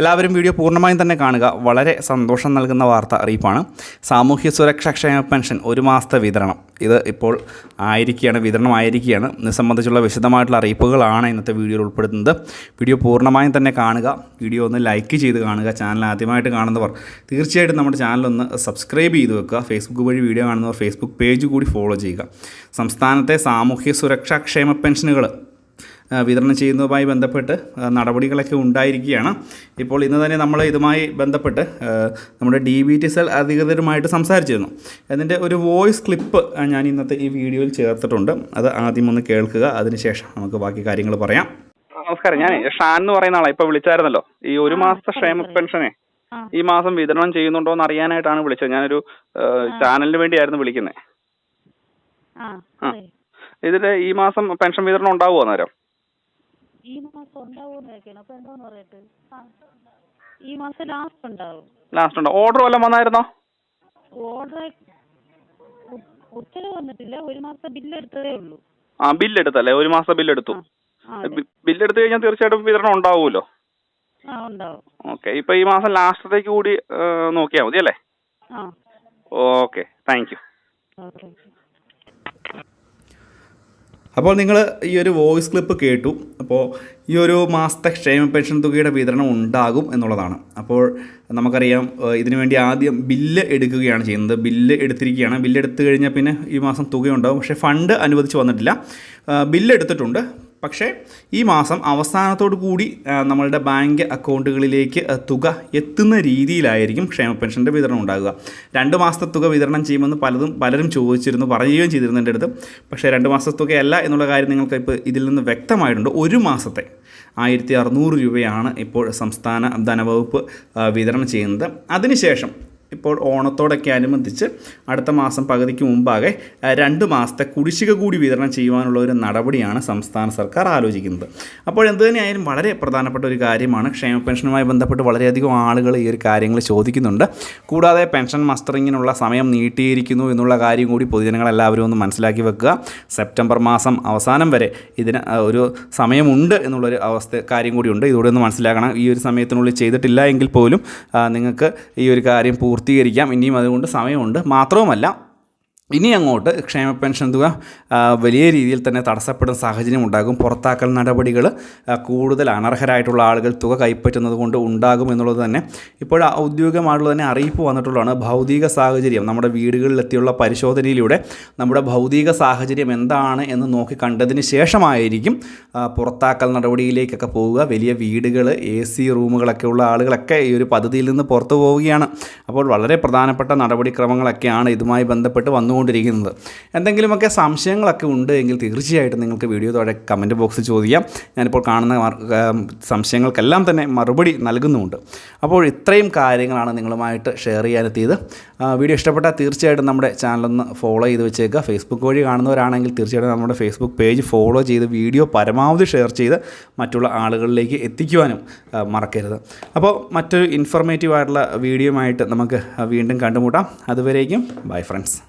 എല്ലാവരും വീഡിയോ പൂർണമായും തന്നെ കാണുക. വളരെ സന്തോഷം നൽകുന്ന വാർത്ത അറിയിപ്പാണ്. സാമൂഹ്യ സുരക്ഷാ ക്ഷേമ പെൻഷൻ ഒരു മാസത്തെ വിതരണം. ഇത് ഇപ്പോൾ ആയിരിക്കുകയാണ് വിതരണം ആയിരിക്കുകയാണ് ഇത് സംബന്ധിച്ചുള്ള വിശദമായിട്ടുള്ള അറിയിപ്പുകളാണ് ഇന്നത്തെ വീഡിയോയിൽ ഉൾപ്പെടുത്തുന്നത്. വീഡിയോ പൂർണമായും തന്നെ കാണുക. വീഡിയോ ഒന്ന് ലൈക്ക് ചെയ്ത് കാണുക. ചാനൽ ആദ്യമായിട്ട് കാണുന്നവർ തീർച്ചയായിട്ടും നമ്മുടെ ചാനലൊന്ന് സബ്സ്ക്രൈബ് ചെയ്ത് വെക്കുക. ഫേസ്ബുക്ക് വഴി വീഡിയോ കാണുന്നവർ ഫേസ്ബുക്ക് പേജ് കൂടി ഫോളോ ചെയ്യുക. സംസ്ഥാനത്തെ സാമൂഹ്യ സുരക്ഷാ ക്ഷേമ പെൻഷനുകൾ വിതരണം ചെയ്യുന്നതുമായി ബന്ധപ്പെട്ട് നടപടികളൊക്കെ ഉണ്ടായിരിക്കുകയാണ്. ഇപ്പോൾ ഇന്ന് തന്നെ നമ്മൾ ഇതുമായി ബന്ധപ്പെട്ട് നമ്മുടെ ഡി ബി ടി സെൽ അധികൃതരുമായിട്ട് സംസാരിച്ചിരുന്നു. അതിന്റെ ഒരു വോയിസ് ക്ലിപ്പ് ഞാൻ ഇന്നത്തെ ഈ വീഡിയോയിൽ ചേർത്തിട്ടുണ്ട്. അത് ആദ്യം ഒന്ന് കേൾക്കുക അതിനുശേഷം നമുക്ക് ബാക്കി കാര്യങ്ങൾ പറയാം. നമസ്കാരം ഞാൻ ഷാൻ എന്ന് പറയുന്ന ആളാണ് ഇപ്പോൾ വിളിച്ചായിരുന്നല്ലോ. ഈ ഒരു മാസത്തെ ക്ഷേമ പെൻഷനെ ഈ മാസം വിതരണം ചെയ്യുന്നുണ്ടോ എന്ന് അറിയാനായിട്ടാണ് വിളിച്ചത്. ഞാനൊരു ചാനലിന് വേണ്ടിയായിരുന്നു വിളിക്കുന്നത്. ഇതിൽ ഈ മാസം പെൻഷൻ വിതരണം ഉണ്ടാവുമോ അന്നേരം? ഈ മാസം ഉണ്ടാവുമെന്നൊക്കെയാണ് അപ്പൊ എന്താന്ന് പറയട്ടെ? ആ. ഈ മാസം ലാസ്റ്റ് ഉണ്ടാവും. ലാസ്റ്റ് ഉണ്ടോ? ഓർഡർ വല്ലതും വന്നായിരുന്നോ? ഓർഡർ ഉത്തരവ് വന്നിട്ടില്ല. ഒരു മാസത്തെ ബില്ല് എടുത്തതേ ഉള്ളൂ. ആ ബില്ല് എടുത്തല്ലേ ഒരു മാസം ബില്ല് എടുത്തു. ബില്ല് എടുത്തു കഴിഞ്ഞാൽ തീർച്ചയായിട്ടും വിതരണം ഉണ്ടാവുമല്ലോ? ഓക്കെ ഇപ്പൊ ഈ മാസം ലാസ്റ്റത്തേക്ക് കൂടി നോക്കിയാൽ മതി അല്ലേ? ഓക്കെ താങ്ക് യു ഓക്കെ അപ്പോൾ നിങ്ങൾ ഈ ഒരു വോയിസ് ക്ലിപ്പ് കേട്ടു. അപ്പോൾ ഈ ഒരു മാസത്തെ ക്ഷേമ പെൻഷൻ തുകയുടെ വിതരണം ഉണ്ടാകും എന്നുള്ളതാണ്. അപ്പോൾ നമുക്കറിയാം ഇതിനു വേണ്ടി ആദ്യം ബില്ല് എടുക്കുകയാണ് ചെയ്യുന്നത്. ബില്ല് എടുത്തിരിക്കുകയാണ്. ബില്ല് എടുത്തു കഴിഞ്ഞാൽ പിന്നെ ഈ മാസം തുകയുണ്ടാകും പക്ഷേ ഫണ്ട് അനുവദിച്ച് വന്നിട്ടില്ല. ബില്ല് എടുത്തിട്ടുണ്ട്. പക്ഷേ ഈ മാസം അവസാനത്തോടു കൂടി നമ്മളുടെ ബാങ്ക് അക്കൗണ്ടുകളിലേക്ക് തുക എത്തുന്ന രീതിയിലായിരിക്കും ക്ഷേമ പെൻഷന്റെ വിതരണം ഉണ്ടാകുക. രണ്ട് മാസത്തെ തുക വിതരണം ചെയ്യുമെന്ന് പലതും പലരും ചോദിച്ചിരുന്നു പറയുകയും ചെയ്തിരുന്നു എന്റെ അടുത്ത്. പക്ഷേ രണ്ട് മാസത്തെ തുകയല്ല എന്നുള്ള കാര്യം നിങ്ങൾക്ക് ഇപ്പോൾ ഇതിൽ നിന്ന് വ്യക്തമായിട്ടുണ്ട്. ഒരു മാസത്തെ ആയിരത്തി അറുന്നൂറ് രൂപയാണ് ഇപ്പോൾ സംസ്ഥാന ധനവകുപ്പ് വിതരണം ചെയ്യുന്നത്. അതിനുശേഷം ഇപ്പോൾ ഓണത്തോടൊക്കെ അനുബന്ധിച്ച് അടുത്ത മാസം പകുതിക്ക് മുമ്പാകെ രണ്ട് മാസത്തെ കുടിശ്ശിക കൂടി വിതരണം ചെയ്യുവാനുള്ള ഒരു നടപടിയാണ് സംസ്ഥാന സർക്കാർ ആലോചിക്കുന്നത്. അപ്പോൾ എന്ത് തന്നെയായാലും വളരെ പ്രധാനപ്പെട്ട ഒരു കാര്യമാണ്. ക്ഷേമ പെൻഷനുമായി ബന്ധപ്പെട്ട് വളരെയധികം ആളുകൾ ഈ ഒരു കാര്യങ്ങൾ ചോദിക്കുന്നുണ്ട്. കൂടാതെ പെൻഷൻ മസ്റ്ററിങ്ങിനുള്ള സമയം നീട്ടിയിരിക്കുന്നു എന്നുള്ള കാര്യം കൂടി പൊതുജനങ്ങളെല്ലാവരും ഒന്ന് മനസ്സിലാക്കി വെക്കുക. സെപ്റ്റംബർ മാസം അവസാനം വരെ ഇതിന് ഒരു സമയമുണ്ട് എന്നുള്ളൊരു അവസ്ഥ കാര്യം കൂടിയുണ്ട് ഇതുകൂടെ ഒന്ന് മനസ്സിലാക്കണം. ഈ ഒരു സമയത്തിനുള്ളിൽ ചെയ്തിട്ടില്ല എങ്കിൽ പോലും നിങ്ങൾക്ക് ഈ ഒരു കാര്യം പൂർത്തീകരിക്കാം. ഇനിയും അതുകൊണ്ട് സമയമുണ്ട്. മാത്രവുമല്ല ഇനി അങ്ങോട്ട് ക്ഷേമ പെൻഷൻ തുക വലിയ രീതിയിൽ തന്നെ തടസ്സപ്പെടുന്ന സാഹചര്യം ഉണ്ടാകും. പുറത്താക്കൽ നടപടികൾ കൂടുതൽ അനർഹരായിട്ടുള്ള ആളുകൾ തുക കൈപ്പറ്റുന്നത് കൊണ്ട് ഉണ്ടാകും എന്നുള്ളത് തന്നെ ഇപ്പോൾ ഔദ്യോഗികമായിട്ടുള്ള തന്നെ അറിയിപ്പ് വന്നിട്ടുള്ളതാണ്. ഭൗതിക സാഹചര്യം നമ്മുടെ വീടുകളിലെത്തിയുള്ള പരിശോധനയിലൂടെ നമ്മുടെ ഭൗതിക സാഹചര്യം എന്താണ് എന്ന് നോക്കി കണ്ടതിന് ശേഷമായിരിക്കും പുറത്താക്കൽ നടപടിയിലേക്കൊക്കെ പോവുക. വലിയ വീടുകൾ എ സി റൂമുകളൊക്കെ ഉള്ള ആളുകളൊക്കെ ഈ ഒരു പദ്ധതിയിൽ നിന്ന് പുറത്തു പോവുകയാണ്. അപ്പോൾ വളരെ പ്രധാനപ്പെട്ട നടപടിക്രമങ്ങളൊക്കെയാണ് ഇതുമായി ബന്ധപ്പെട്ട് വന്നുകൊണ്ടിരിക്കുന്നത് എന്തെങ്കിലുമൊക്കെ സംശയങ്ങളൊക്കെ ഉണ്ട് എങ്കിൽ തീർച്ചയായിട്ടും നിങ്ങൾക്ക് വീഡിയോ താഴെ കമന്റ് ബോക്സിൽ ചോദിക്കാം. ഞാനിപ്പോൾ കാണുന്ന സംശയങ്ങൾക്കെല്ലാം തന്നെ മറുപടി നൽകുന്നുമുണ്ട്. അപ്പോൾ ഇത്രയും കാര്യങ്ങളാണ് നിങ്ങളുമായിട്ട് ഷെയർ ചെയ്യാനെത്തിയത്. വീഡിയോ ഇഷ്ടപ്പെട്ടാൽ തീർച്ചയായിട്ടും നമ്മുടെ ചാനലൊന്ന് ഫോളോ ചെയ്ത് വെച്ചേക്കുക. ഫേസ്ബുക്ക് വഴി കാണുന്നവരാണെങ്കിൽ തീർച്ചയായിട്ടും നമ്മുടെ ഫേസ്ബുക്ക് പേജ് ഫോളോ ചെയ്ത് വീഡിയോ പരമാവധി ഷെയർ ചെയ്ത് മറ്റുള്ള ആളുകളിലേക്ക് എത്തിക്കുവാനും മറക്കരുത്. അപ്പോൾ മറ്റൊരു ഇൻഫർമേറ്റീവ് ആയിട്ടുള്ള വീഡിയോയുമായിട്ട് നമുക്ക് വീണ്ടും കണ്ടുമുട്ടാം. അതുവരേക്കും ബൈ ഫ്രണ്ട്സ്